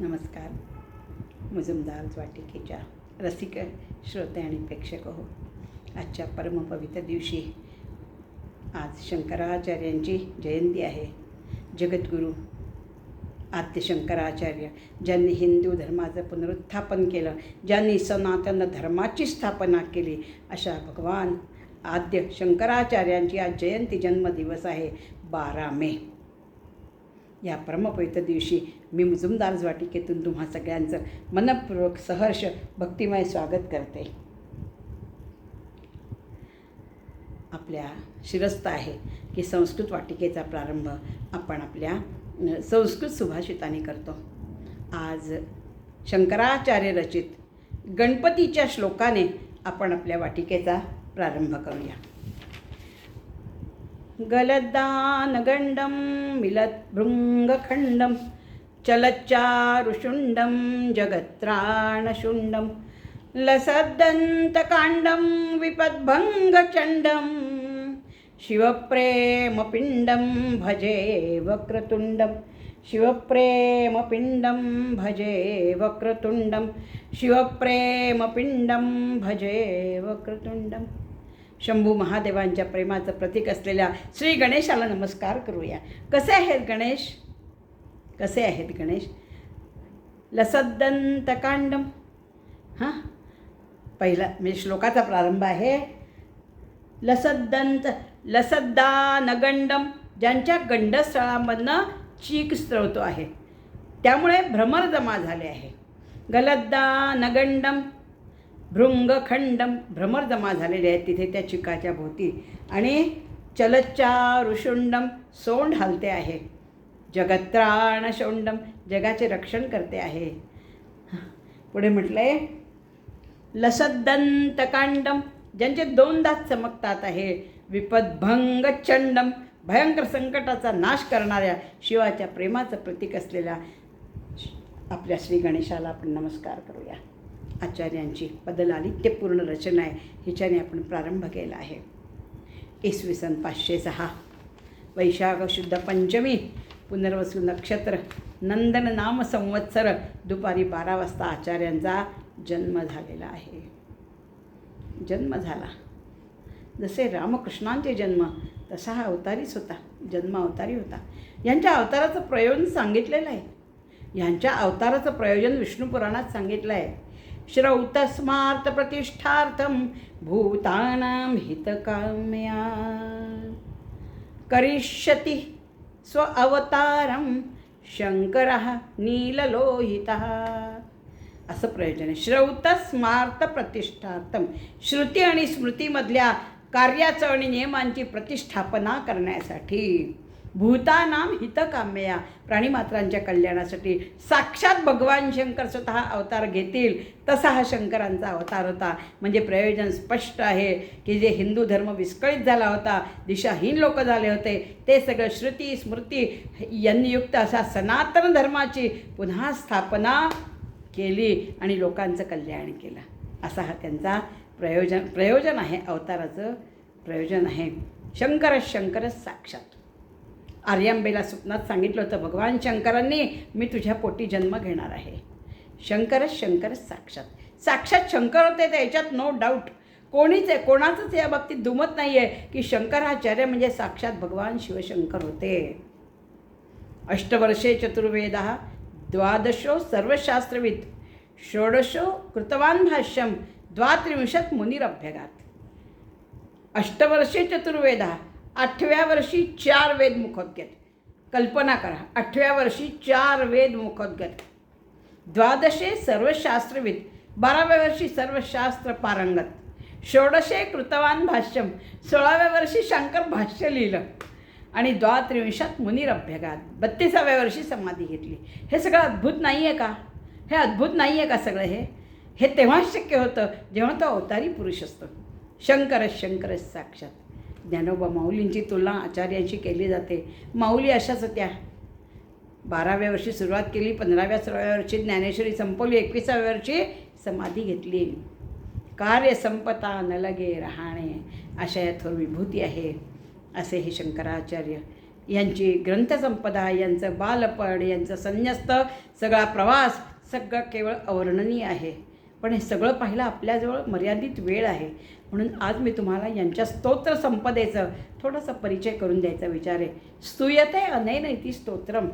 नमस्कार. मुजुमदार वाटिकेच्या रसिक श्रोते आणि प्रेक्षक हो. आजच्या परमपवित्र दिवशी आज शंकराचार्यांची जयंती आहे. जगद्गुरू आद्य शंकराचार्य ज्यांनी हिंदू धर्माचं पुनरुत्थापन केलं ज्यांनी सनातन धर्माची स्थापना केली अशा भगवान आद्य शंकराचार्यांची आज जयंती जन्मदिवस आहे बारा मे. या परमपवित्र दिवशी मी मुजुमदार वाटिकेतून तुम्हा सगळ्यांचं मनपूर्वक सहर्ष भक्तिमय स्वागत करते. आपल्या शिरस्त आहे की संस्कृत वाटिकेचा प्रारंभ आपण आपल्या संस्कृत सुभाषिताने करतो. आज शंकराचार्य रचित गणपतीच्या श्लोकाने आपण आपल्या वाटिकेचा प्रारंभ करूया. गलदानगंडम मिलत भृंगखंडम चलच्चारुषुण्डं जगत्राणशुण्डं लसद्दन्तकाण्डं विपद्भङ्गचण्डं शिवप्रेमपिण्डं भजे वक्रतुण्डं शिवप्रेमपिण्डं भजे वक्रतुण्डं शिवप्रेमपिण्डं भजे वक्रतुण्डं शंभू महादेवांच्या प्रेमाचं प्रतीक असलेल्या श्री गणेशाला नमस्कार करूया. कसे आहेत गणेश? कसे आहेत गणेश? लसद्दंतकांडम हां? पहिला म्हणजे श्लोकाचा प्रारंभ आहे. लसद्दंत लसद्दानगंडम ज्यांच्या गंडस्थळामधनं चीक स्त्रवतो आहे. त्यामुळे भ्रमर जमा झाले आहे. गलद्दानगंडम भृंगखंडम भ्रमर जमा झालेले आहेत तिथे त्या चिकाच्या भोवती. आणि चलच्चा ऋषुंडम सोंड हलते आहे. जगत्राण शौंडम जगाचे रक्षण करते आहे. पुढे म्हटलंय लसदंतकांडम ज्यांचे दोन दात चमकतात आहे विपदभंग चंडम भयंकर संकटाचा नाश करणाऱ्या शिवाच्या प्रेमाचं प्रतीक असलेल्या आपल्या श्री गणेशाला आपण नमस्कार करूया. आचार्यांची पदलालित्यपूर्ण रचना आहे हिच्याने आपण प्रारंभ केला आहे. इसवी सन पाचशे सहा. वैशाख शुद्ध पंचमी. पुनर्वसू नक्षत्र नंदन नाम संवत्सर दुपारी बारा वाजता आचार्यांचा जन्म झालेला आहे. जन्म झाला. जसे रामकृष्णांचे जन्म तसा हा अवतारीच होता जन्म अवतारी होता. यांच्या अवताराचं प्रयोजन सांगितलेलं आहे. यांच्या अवताराचं प्रयोजन विष्णू पुराणात सांगितलं आहे श्रौतस्मार्थ प्रतिष्ठार्थम भूतानां हितकाम्या. करिष्यति स्व अवतारं शंकर नीललोहितः। असं प्रयोजन. आहे श्रौत स्मार्त प्रतिष्ठार्थम श्रुती आणि स्मृतीमधल्या कार्याचं आणि नियमांची प्रतिष्ठापना करण्यासाठी भूतानाम हितकाम्यया प्राणीमात्रांच्या कल्याणासाठी. साक्षात भगवान शंकर स्वतः अवतार घेतील तसा हा शंकरांचा अवतार होता. म्हणजे प्रयोजन स्पष्ट आहे की जे हिंदू धर्म विस्कळीत झाला होता दिशाहीन लोक झाले होते ते सगळं श्रुती स्मृती यांनी युक्त अशा सनातन धर्माची पुन्हा स्थापना केली आणि लोकांचं कल्याण केलं. असा हा त्यांचा प्रयोजन प्रयोजन आहे अवताराचं प्रयोजन आहे. शंकरच शंकरच साक्षात. आर्यांबेला स्वप्नात सांगितलं होतं भगवान शंकरांनी मी तुझ्या पोटी जन्म घेणार आहे. शंकरच शंकरच साक्षात. साक्षात शंकर होते तर याच्यात नो डाऊट कोणीच आहे कोणाचंच या बाबतीत दुमत नाही आहे की शंकराचार्य म्हणजे साक्षात भगवान शिवशंकर होते. अष्टवर्षे चतुर्वेद द्वादशो सर्वशास्त्रविद षोडशो कृतवान भाष्यम द्वात्रिंशत मुनिरभ्यगात. अष्टवर्षे चतुर्वेद आठव्या वर्षी चार वेद मुखोद्गत कल्पना करा आठव्या वर्षी चार वेद मुखोद्गत द्वादशे सर्वशास्त्रविद बाराव्या वर्षी सर्वशास्त्र पारंगत. षोडशे कृतवान भाष्यम सोळाव्या वर्षी शंकर भाष्य लिहिलं. आणि द्वात्रिंशात मुनिरभ्यगात बत्तीसाव्या वर्षी समाधी घेतली. हे सगळं अद्भुत नाही आहे का? हे अद्भुत नाही आहे का सगळं हे? हे तेव्हाच शक्य होतं जेव्हा तो अवतारी पुरुष असतो. शंकरच शंकरच साक्षात. ज्ञानोबा माऊलींची तुलना आचार्यांशी केली जाते. माऊली अशाच होत्या. बाराव्या वर्षी सुरुवात केली पंधराव्या सोळाव्या वर्षी ज्ञानेश्वरी संपवली एकविसाव्या वर्षी समाधी घेतली. कार्य संपता न लगे राहणे अशा या थोर विभूती आहे असे हे शंकराचार्य. यांची ग्रंथसंपदा यांचं बालपण यांचं संन्यस्त सगळा प्रवास सगळं केवळ अवर्णनीय आहे. पण हे सगळं पाहिलं आपल्याजवळ मर्यादित वेळ आहे. म्हणून आज मी तुम्हाला यांच्या स्तोत्र संपदेचं थोडासा परिचय करून द्यायचा विचार आहे. स्तूयते अनैन ती स्तोत्रम.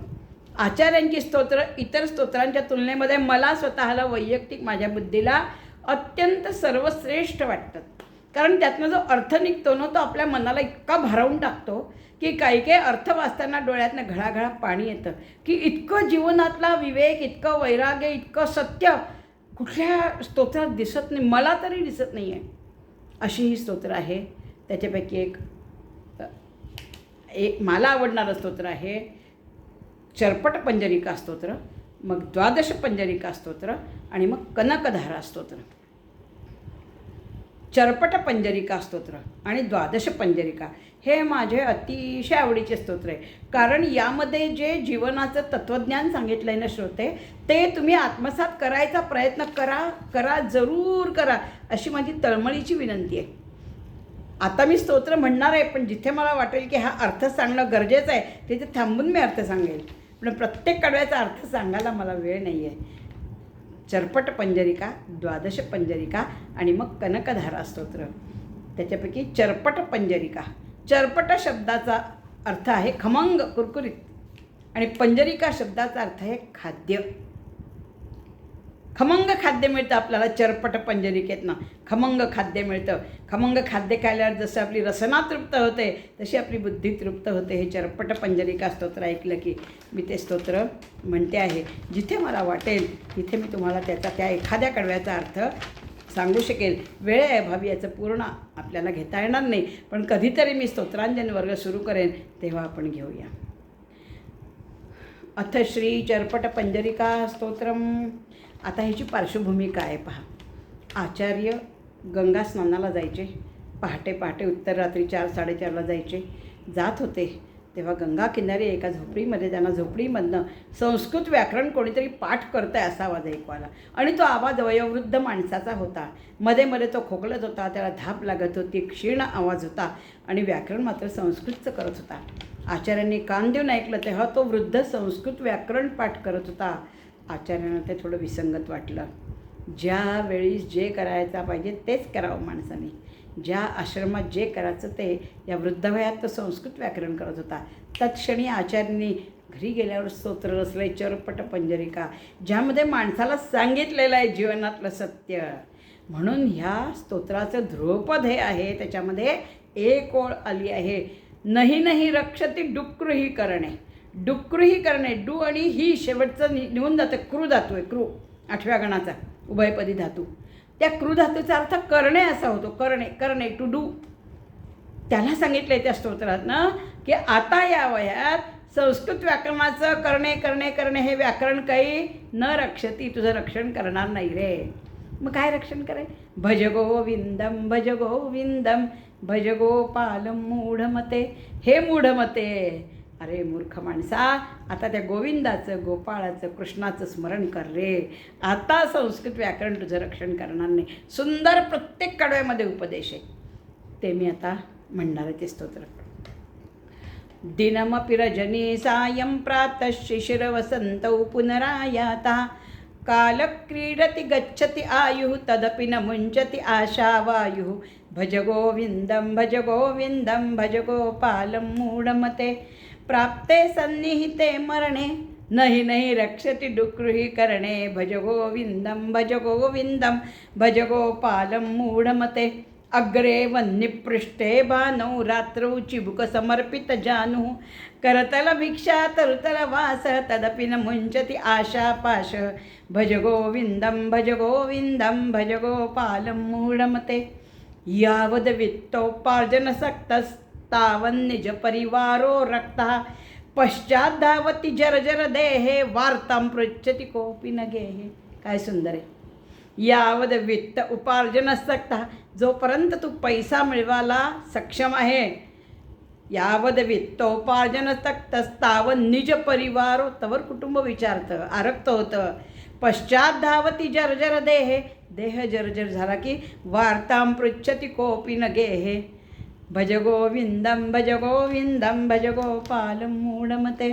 आचार्यांची स्तोत्र इतर स्तोत्रांच्या तुलनेमध्ये मला स्वतःला वैयक्तिक माझ्या बुद्धीला अत्यंत सर्वश्रेष्ठ वाटतात कारण त्यातनं जो अर्थ निघतो ना तो आपल्या मनाला इतका भारावून टाकतो की काही काही अर्थ वाचताना डोळ्यातनं घळाघळा पाणी येतं. की इतकं जीवनातला विवेक इतकं वैराग्य इतकं सत्य कुठल्या स्तोत्रात दिसत नाही मला तरी दिसत नाही आहे अशी ही स्तोत्र आहे. त्याच्यापैकी एक एक मला आवडणारं स्तोत्र आहे. चरपट पंजरिका स्तोत्र मग द्वादश पंजरिका स्तोत्र आणि मग कनकधारा स्तोत्र. चरपट पंजरिका स्तोत्र आणि द्वादश पंजरिका हे माझे अतिशय आवडीचे स्तोत्र आहे. कारण यामध्ये जे जीवनाचं तत्त्वज्ञान सांगितलं आहे ना श्रोते ते तुम्ही आत्मसात करायचा प्रयत्न करा करा जरूर करा अशी माझी तळमळीची विनंती आहे. आता मी स्तोत्र म्हणणार आहे पण जिथे मला वाटेल की हा अर्थ सांगणं गरजेचं आहे तिथे थांबून मी अर्थ सांगेल. पण प्रत्येक कडव्याचा अर्थ सांगायला मला वेळ नाही आहे चरपट पंजरिका द्वादश पंजरिका आणि मग कनकधारा स्तोत्र. त्याच्यापैकी चरपट पंजरिका. चरपट शब्दाचा अर्थ आहे खमंग कुरकुरीत. आणि पंजरिका शब्दाचा अर्थ आहे खाद्य. खमंग खाद्य मिळतं आपल्याला चरपट पंजरिकेतनं. खमंग खाद्य मिळतं. खमंग खाद्य खायल्यावर जसं आपली रसना तृप्त होते तशी आपली बुद्धी तृप्त होते. हे चरपट पंजरिका स्तोत्र ऐकलं की मी ते स्तोत्र म्हणते आहे. जिथे मला वाटेल तिथे मी तुम्हाला त्याचा त्या एखाद्या कडव्याचा अर्थ सांगू शकेल. वेळ आहे भावी याचं पूर्ण आपल्याला घेता येणार नाही. पण कधीतरी मी स्तोत्रांजन वर्ग सुरू करेन तेव्हा आपण घेऊया. अथ श्री चरपट पंजरिका स्तोत्रम. आता ह्याची पार्श्वभूमी काय आहे पहा. आचार्य गंगा स्नानाला जायचे. पहाटे पहाटे उत्तर रात्री चार साडेचारला जायचे. जात होते. तेव्हा गंगा किनारी एका झोपडीमध्ये त्यांना झोपडीमधनं संस्कृत व्याकरण कोणीतरी पाठ करतं आहे असा आवाज ऐकू आला. आणि तो आवाज वयोवृद्ध माणसाचा होता. मध्ये मध्ये तो खोकलत होता त्याला धाप लागत होती क्षीण आवाज होता आणि व्याकरण मात्र संस्कृतचं करत होता. आचार्यांनी कान देऊन ऐकलं तेव्हा तो वृद्ध संस्कृत व्याकरण पाठ करत होता. आचार्यांना ते थोडं विसंगत वाटलं. ज्या वेळीस जे करायचं पाहिजे तेच करावं माणसाने. ज्या आश्रमात जे करायचं ते या वृद्धवयात तो संस्कृत व्याकरण करत होता. तत्क्षणी आचार्यांनी घरी गेल्यावर स्तोत्र रचलंय चरपट पंजरिका ज्यामध्ये माणसाला सांगितलेलं आहे जीवनातलं सत्य. म्हणून ह्या स्तोत्राचं ध्रुवपद हे आहे त्याच्यामध्ये एक ओळ आली आहे. नाही नाही रक्षती डुक्रुही करणे. डुक्रूही करणे डू आणि ही शेवटचं नि निघून जातं. क्रू धातू आहे क्रू. आठव्या गणाचा उभयपदी धातू. त्या क्रू धातूचा अर्थ करणे असा होतो. करणे करणे टू डू त्याला सांगितलं आहे त्या स्तोत्रातनं की आता या वयात संस्कृत व्याकरणाचं करणे करणे करणे हे व्याकरण काही न रक्षती तुझं रक्षण करणार नाही रे. मग काय रक्षण करे भज गोविंदम भज गोविंदम भज गोपाल मूढमते. हे मूढमते. अरे मूर्ख माणसा आता त्या गोविंदाचं गोपाळाचं कृष्णाचं स्मरण कर रे. आता संस्कृत व्याकरण तुझं रक्षण करणार नाही. सुंदर प्रत्येक कडव्यामध्ये उपदेश आहे. ते मी आता म्हणणार आहे ते स्तोत्र. दिनमपि रजनी सायं प्रातः शिशिरवसन्तौ पुनरायातः। कालक्रीडति गच्छति आयुः तदपि न मुञ्चति आशावायुः। भज गोविन्दं भज गोविन्दं भज गोपालं मूढमते। प्राप्ते सन्निहिते मरणे नहि नहि रक्षति डुक्रुहि करणे। भज गोविन्दं भज गोविन्दं भज गोपालं मूढमते। अग्रे वह्निपृष्ठे भानौ रात्रौ चिबुकसमर्पितजानुः करतलभिक्षा तरुतलवासः तदपि न मुञ्चति आशापाश भज गोविन्दं भज गोविन्दं भज गोपालं मूढमते। यावद् वित्तोपार्जनसक्तस्तावन्निजपरिवारो रक्तः। पश्चाद्धावति जर्जर देहे वार्तां पृच्छति कोऽपि न गेहे। काय सुंदर आहे। यावद वित्त उपार्जनसक्ता जोपर्यंत तू पैसा मिळवायला सक्षम आहे यावद वित्तोपार्जनसक्तस्ताव निज परिवारो तवर कुटुंब विचारतं आरक्त होतं पश्चात धावती जर्जर देहे देह जर्जर झाला की वार्तां पृच्छती कोपी न गेहे। भज गोविंदम भज गोविंदम भज गोपालम मूढमते.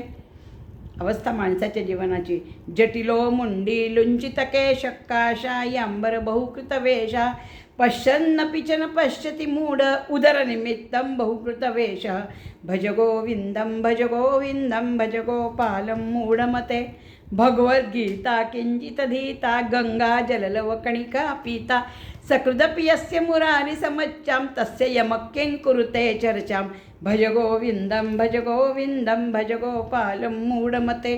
अवस्था माणसाच्या जीवनाची. जटिलो मुंडी लुंचित केश काशाय अंबर बहुकृत वेषा पश्यन्नपि च न पश्यति मूढ उदरनिमित्तं बहुकृतवेषः भज गोविन्दं भज गोविन्दं भज गोपालं मूढमते. भगवद्गीता किञ्चितधीता गङ्गा जललवकणिका पीता. सकृदपि यस्य मुरारिसमच्चां तस्य यमक्यं किं कुरुते चर्चां। भज गोविन्दं भज गोविन्दं भज गोपालं मूढमते।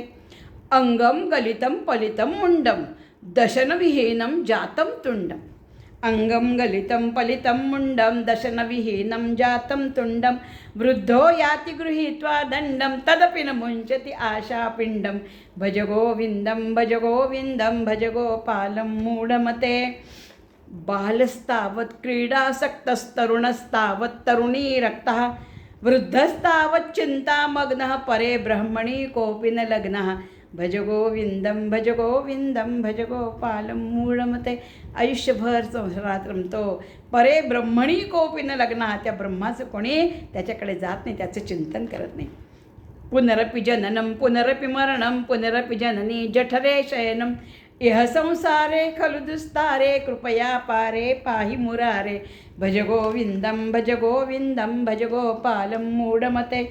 अङ्गं गलितं पलितं मुण्डं दशनविहीनं जातं तुण्डम् अङ्गं गलितं पलितं मुण्डं दशनविहीनं जातं तुण्डं। वृद्धो याति गृहीत्वा दण्डं तदपि न मुञ्चति आशापिण्डं। भज गोविन्दं भज गोविन्दं भज गोपालं मूढमते। बालस्तावत् क्रीडासक्तस्तरुणस्तावत् तरुणी रक्तः वृद्धस्तावत् चिन्तामग्नः परे ब्रह्मणि कोऽपि न लग्नः। भज गोविंदम भज गोविंदम भज गोपालम मूढमते आयुष्यभर संसारात रमतो परे ब्रह्मणी कोपी न लग्ना त्या ब्रह्माचं कोणी त्याच्याकडे जात नाही त्याचं चिंतन करत नाही। पुनरपि जननं पुनरपि मरणं पुनरपि जननी जठरे शयनं इह संसारे खलु दुस्तारे कृपया पारे पाहि मुरारे। भज गोविन्दं भज गोविन्दं भज गोपालं मूढमते।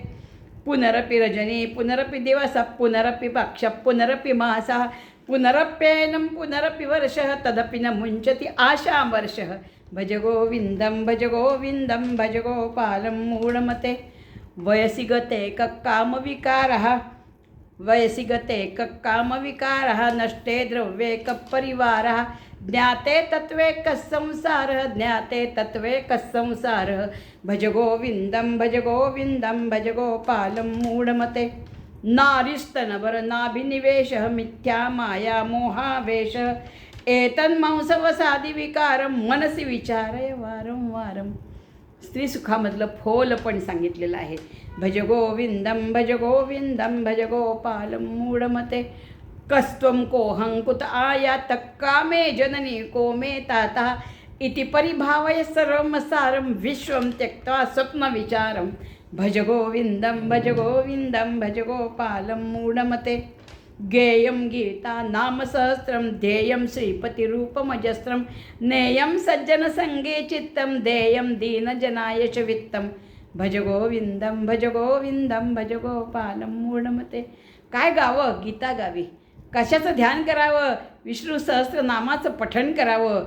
पुनरपि रजनी पुनरपि दिवसः पुनरपि पक्षः पुनरपि मासः पुनरप्ययनं पुनरपि वर्षः तदपि न मुञ्चति आशां वर्षः। भज गोविन्दं भज गोविन्दं भज गोपालं मूढमते। वयसि गते कक्कामविकारः वयसि गते कक्कामविकारः नष्टे द्रव्ये कपरिवारः ज्ञाते तत्त्वे कस्संसारः ज्ञाते तत्त्वे कस्संसारः भज गोविन्दं भज गोविन्दं भज गोपालं मूढमते नारिस्तनवरनाभिनिवेशः मिथ्या माया मोहावेशः। एतन्मांसवसादिविकारं मनसि विचारय वारं वारम् स्त्रीसुखामधलं फोल पण सांगितलेलं आहे. भज गोविंदम भज गोविंदम भज गोपालं मूढमते. कस्त्वं आया आयात कामे जननी को मे ताता. इति परिभावय सर्वं सारं विश्वं त्यक्त्वा स्वप्नविचारं. भज गोविंदम भज गोविंदम भज गोपालं मूढमते. गेयं गीता नामसहस्रं ध्येयं श्रीपतिरूपमजस्रं नेयं सज्जनसङ्गे चित्तं देयं दीनजनाय च वित्तं। भज गोविंदम भज गोविंदम भज गोपालं मूढमते। काय गावं? गीता गावी। कशाचं ध्यान करावं? विष्णू सहस्रनामाचं पठण करावं?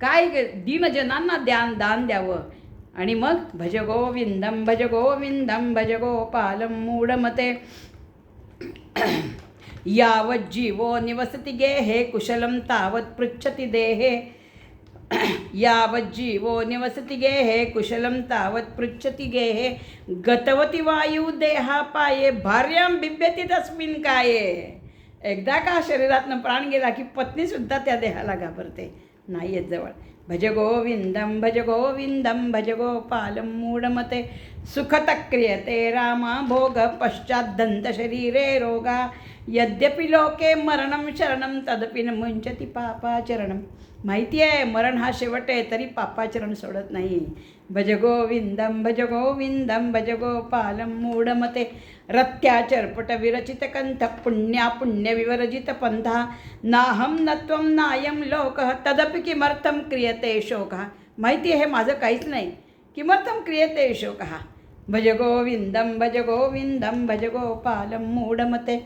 काय दीनजनांना ध्यान दान द्यावं? आणि मग भज गोविंदम भज गोविंदम भज गोपालं मूढमते। यावज्जीवो निवसति गेहे कुशलं तावत् पृच्छति देहे। यावज्जीवो निवसति गेहे कुशलं तावत् पृच्छति गेहे। गतवती वायू देहापाये भार्यां बिभ्यति तस्मिन् काये। एकदा का शरीरातनं प्राण गेला की पत्नीसुद्धा त्या देहाला घाबरते नाही येत जवळ। भज गोविंदम भज गोविंदम भज गोपालं मूढमते सुखत क्रियते रामा भोग पश्चाद्दंत शरीरे रोगा। यद्यपि लोके मरणं शरणं तदपि न मुंचती पापाचरणं माहिती आहे मरण हा शेवट आहे तरी पापाचरण सोडत नाही. भज गोविंदम भज गोविंदम भज गोपालं मूढमते रत्याचर्पट विरचित कंथ पुण्या पुण्य विवरजित पंथा नाहं न त्वं नायं लोकः तदपि किमर्थं क्रियते शोकः? माहिती आहे माझं काहीच नाही. किमर्थं क्रियते शोकः? भज गोविंदम भज गोविंदम भज मूढमते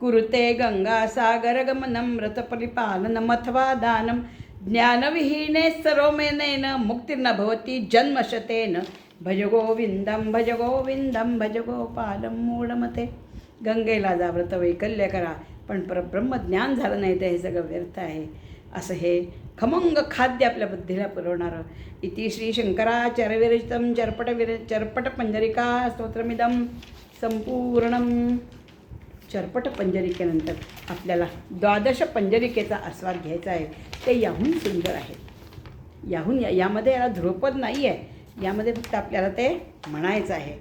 कुरुते गंगासागरगमनं व्रतपरिपालनमथवा दानं ज्ञानविहीने सरोमेनेन मुक्तिर्न भवति जन्मशतेन। भज गोविंदम भज गोविंदम भज गोपालम मूढमते गंगेला जा व्रत वैकल्य करा पण परब्रह्म ज्ञान झालं नाही तर हे सगळं व्यर्थ आहे. असं हे खमंग खाद्य आपल्या बुद्धीला पुरवणारं. इति श्री शंकराचार्यविरचितं चर्पट विर चरपट पंजरिका स्तोत्रमिदं संपूर्णं चरपट पंजरिकेनंतर आपल्याला द्वादश पंजरिकेचा आस्वाद घ्यायचा आहे. ते याहून सुंदर आहे. याहून या यामध्ये याला ध्रुपद नाही आहे यामध्ये फक्त आपल्याला ते म्हणायचं आहे.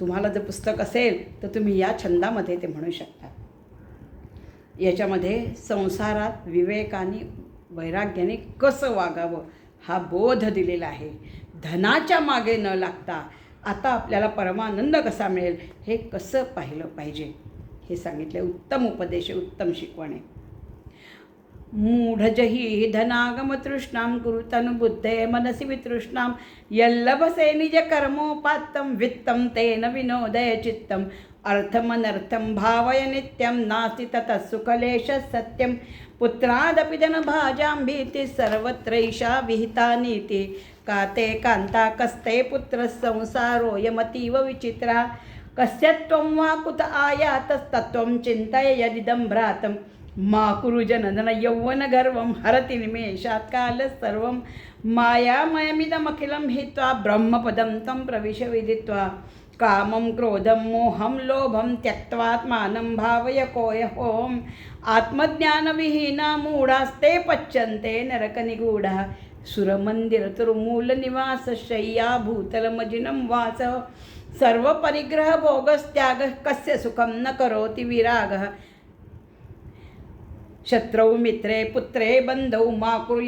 तुम्हाला जर पुस्तक असेल तर तुम्ही या छंदामध्ये ते म्हणू शकता. याच्यामध्ये संसारात विवेकाने वैराग्याने कसं वागावं हा बोध दिलेला आहे. धनाच्या मागे न लागता आता आपल्याला परमानंद कसा मिळेल हे कसं पाहिलं पाहिजे? हे सांगितले. उत्तम उपदेश उत्तम शिकवण. आहे मूढजही धनागमतृष्णां कुरुतनुबुद्धे मनसि वितृष्णां यल्लभसे निजकर्मोपात्तं वित्तं तेन विनोदय चित्तम् अर्थमनर्थं भावय नित्यं नास्ति ततः सुकलेशः सत्यं. पुत्रादपि धनभाजां भीतिः सर्वत्रैषा विहिता नीति. का ते कान्ता कस्ते पुत्रः संसारोऽयमतीव विचित्रा. कस्य त्वं वा कुत आयातस्तत्त्वं चिन्तय यदिदं भ्रातं मा कुरु जनधन यौवनगर्वं हरति निमेषात् कालः सर्वं। मायामयमिदमखिलं हित्वा ब्रह्मपदं तं प्रविश विदित्वा। कामं क्रोधं मोहं लोभं त्यक्त्वात्मानं भावय कोऽयहोम् आत्मज्ञानविहीना मूढास्ते पच्यन्ते नरकनिगूढः। सुरमन्दिरतुर्मूलनिवास शय्या भूतलमजिनं वास। सर्वपरिग्रहभोगस्त्यागः कस्य सुखं न करोति विरागः। शत्रौ मित्रे पुत्रे बन्धौ मा कुरु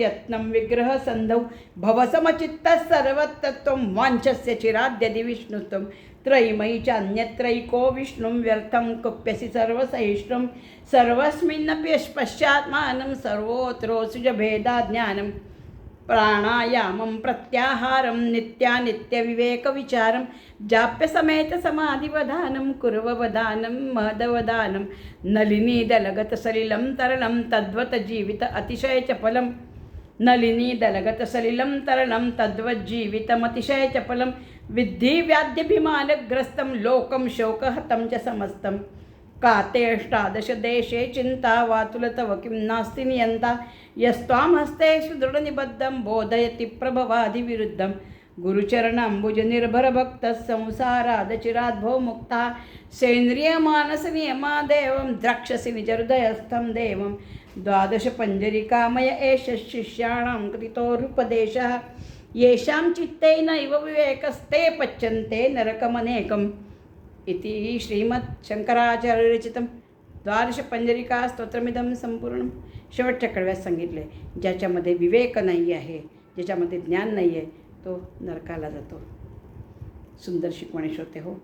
विग्रहसन्धौ भवसमचित्तः सर्वतत्त्वं वाञ्छस्य चिराद्यदि विष्णुत्वं। त्रयीमयी चान्यत्रैको विष्णुं व्यर्थं कुप्यसि सर्वसहिष्णुं। सर्वस्मिन्नपि पश्चात्मानं सर्वोत्रोऽसुजभेदाज्ञानं ప్రాణాయామం ప్రత్యాహారం నిత్యానిత్య వివేక విచారం జాప్య సమేత సమాధివధానం కురవవధానం మహదవధానం నలినీదలగత సలిలం తరళం తద్వత జీవిత అతిశయ చపలం నలిని దలగత సలిలం తరణం తద్వజ్జీవితమతిశయ చపలం విద్ధి వ్యాధ్యభిమానగ్రస్తం లోకం శోకహతం చ సమస్తం काते अष्टादशदेशे चिन्ता वातुल तव किं नास्ति नियन्ता। यस्त्वां हस्ते सुदृढनिबद्धं बोधयति प्रभवादिविरुद्धं। गुरुचरणाम्बुजनिर्भरभक्तः संसारादचिराद्भो मुक्ता सेन्द्रियमानसनियमादेवं द्रक्षसि निजहृदयस्थं देवं। द्वादशपञ्जरिकामय एष शिष्याणां कृतोरुपदेशः येषां चित्ते नैव विवेकस्ते पच्यन्ते नरकमनेकम्। इति श्रीमत् शंकराचार्यरचितं द्वादशपंजरिका स्तोत्रमिदम संपूर्ण शेवटच्या कडव्यात सांगितले ज्याच्यामध्ये विवेक नाही आहे ज्याच्यामध्ये ज्ञान नाही आहे तो नरकाला जातो. सुंदर शिकवणे श्रोते हो.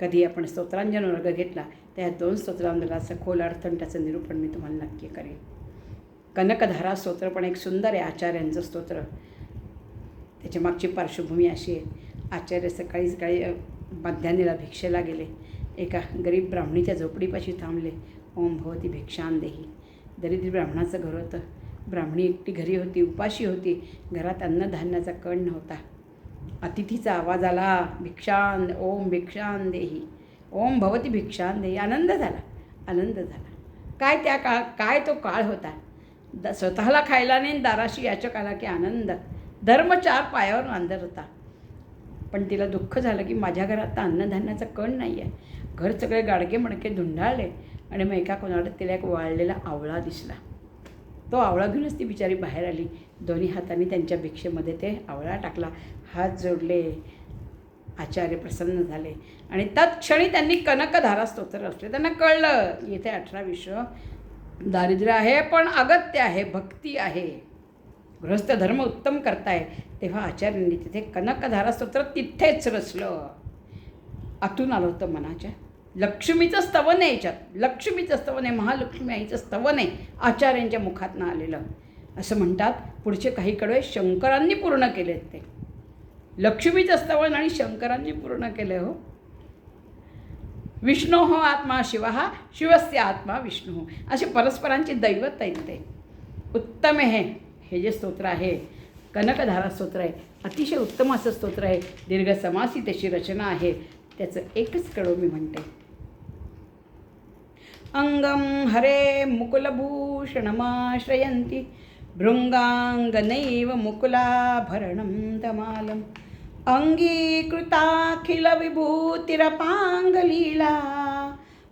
कधी आपण स्तोत्रांजन वर्ग घेतला त्या दोन स्तोत्रांना सखोल अर्थ आणि त्याचं निरूपण मी तुम्हाला नक्की करेन. कनकधारा स्तोत्र पण एक सुंदर आहे आचार्यांचं स्तोत्र. त्याच्या मागची पार्श्वभूमी अशी आहे. आचार्य सकाळी सकाळी अ, मध्यान्हीला भिक्षेला गेले. एका गरीब ब्राह्मणीच्या झोपडीपाशी थांबले. ओम भवती भिक्षान देही. दरिद्र ब्राह्मणाचं घर होतं. ब्राह्मणी एकटी घरी होती उपाशी होती. घरात अन्नधान्याचा कण नव्हता. अतिथीचा आवाज आला भिक्षान ओम भिक्षान देही. ओम भवती भिक्षान देही. आनंद झाला आनंद झाला. काय त्या काळ काय तो काळ होता? द स्वतःला खायला नाही दाराशी याचक आला की आनंद. धर्म चार पायावर बांधत होता. पण तिला दुःख झालं की माझ्या घरात आता अन्नधान्याचं कण नाही आहे घर सगळे गाडगे मडके धुंडाळले आणि मग एका कोणाला तिला एक वाळलेला आवळा दिसला. तो आवळा घेऊनच ती बिचारी बाहेर आली. दोन्ही हातांनी त्यांच्या भिक्षेमध्ये ते आवळा टाकला. हात जोडले. आचार्य प्रसन्न झाले. आणि तत्क्षणी त्यांनी कनकधारा स्तोत्र असले त्यांना कळलं येथे इथे अठरा विश्व दारिद्र्य आहे पण अगत्य आहे भक्ती आहे. गृहस्थ धर्म उत्तम करताय तेव्हा आचार्यांनी तिथे कनकधारा स्तोत्र तिथेच रचलं. आतून आलं होतं मनाच्या. लक्ष्मीचं स्तवन आहे याच्यात. लक्ष्मीचं स्तवन आहे महालक्ष्मी आईचं स्तवन आहे आचार्यांच्या मुखातनं आलेलं. असं म्हणतात पुढचे काही कडवे शंकरांनी पूर्ण केलेत ते. लक्ष्मीचं स्तवन आणि शंकरांनी पूर्ण केलं हो. विष्णू हो आत्मा शिव हा शिवस्य आत्मा विष्णू हो. असे परस्परांची दैवत आहेत ते. उत्तम आहे. हे जे स्तोत्र आहे. कनकधारा स्तोत्र आहे. अतिशय उत्तम असं स्तोत्र आहे. दीर्घ समासी त्याची रचना आहे. त्याचं एकच कडव मी म्हणते. अंगम हरे मुकुलभूषणमाश्रयन्ति. भृङ्गाङ्गनैव मुकुलाभरणं तमालम्. अङ्गीकृताखिलविभूतिरपाङ्गलीला.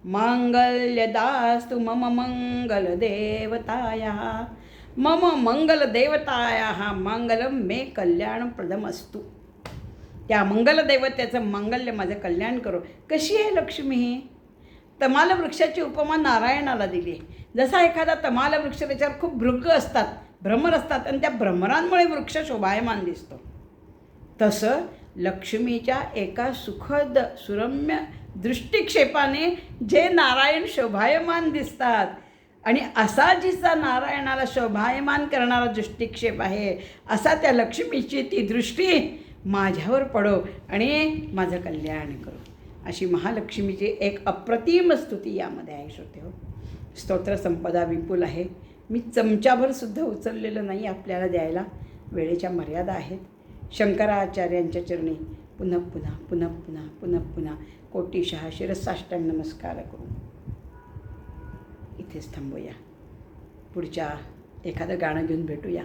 माङ्गल्यदास्तु मम मङ्गलदेवतायाः. मम मंगलदेवतायाः मंगलम मे कल्याणप्रदमस्तु त्या मंगलदैवत्याचं मंगल्य माझं कल्याण करो. कशी आहे लक्ष्मी? ही तमाल वृक्षाची उपमा नारायणाला दिली. आहे जसा एखादा तमाल वृक्ष त्याच्यावर खूप भृग असतात भ्रमर असतात आणि त्या भ्रमरांमुळे वृक्ष शोभायमान दिसतो. तसं लक्ष्मीच्या एका सुखद सुरम्य दृष्टिक्षेपाने जे नारायण शोभायमान दिसतात आणि असा जिचा नारायणाला शोभायमान करणारा दृष्टिक्षेप आहे असा त्या लक्ष्मीची ती दृष्टी माझ्यावर पडो आणि माझं कल्याण करो. अशी महालक्ष्मीची एक अप्रतिम स्तुती यामध्ये आहे श्रोते हो. स्तोत्र संपदा विपुल आहे. मी चमच्याभर सुद्धा उचललेलं नाही आपल्याला द्यायला. वेळेच्या मर्यादा आहेत. शंकराचार्यांच्या चरणी पुनः पुन्हा पुन्हा पुन्हा पुन्हा पुन्हा कोटीशहा शिरसाष्टांग नमस्कार करू इथेच थांबूया. पुढच्या एखादं गाणं घेऊन भेटूया.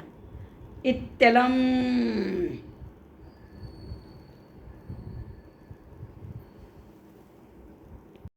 इत्यलम